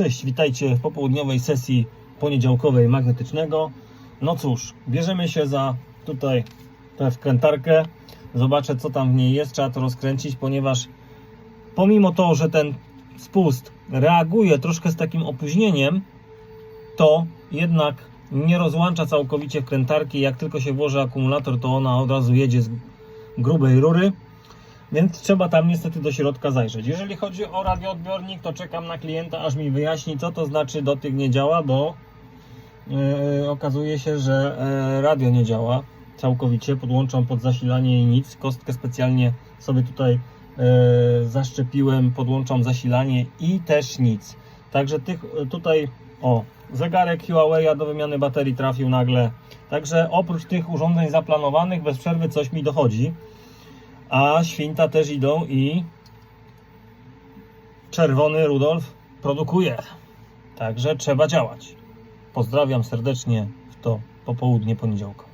Cześć, witajcie w popołudniowej sesji poniedziałkowej magnetycznego. No cóż, bierzemy się za tutaj tę wkrętarkę. Zobaczę co tam w niej jest, trzeba to rozkręcić, ponieważ pomimo to, że ten spust reaguje troszkę z takim opóźnieniem, to jednak nie rozłącza całkowicie wkrętarki. Jak tylko się włoży akumulator, to ona od razu jedzie z grubej rury. Więc trzeba tam niestety do środka zajrzeć. Jeżeli chodzi o radioodbiornik, to czekam na klienta, aż mi wyjaśni, co to znaczy dotyk nie działa, bo yy, okazuje się, że yy, radio nie działa całkowicie. Podłączam pod zasilanie i nic. Kostkę specjalnie sobie tutaj yy, zaszczepiłem, podłączam zasilanie i też nic. Także tych tutaj, o, zegarek Huawei do wymiany baterii trafił nagle. Także oprócz tych urządzeń zaplanowanych, bez przerwy coś mi dochodzi. A święta też idą i czerwony Rudolf produkuje. Także trzeba działać. Pozdrawiam serdecznie w to popołudnie poniedziałka.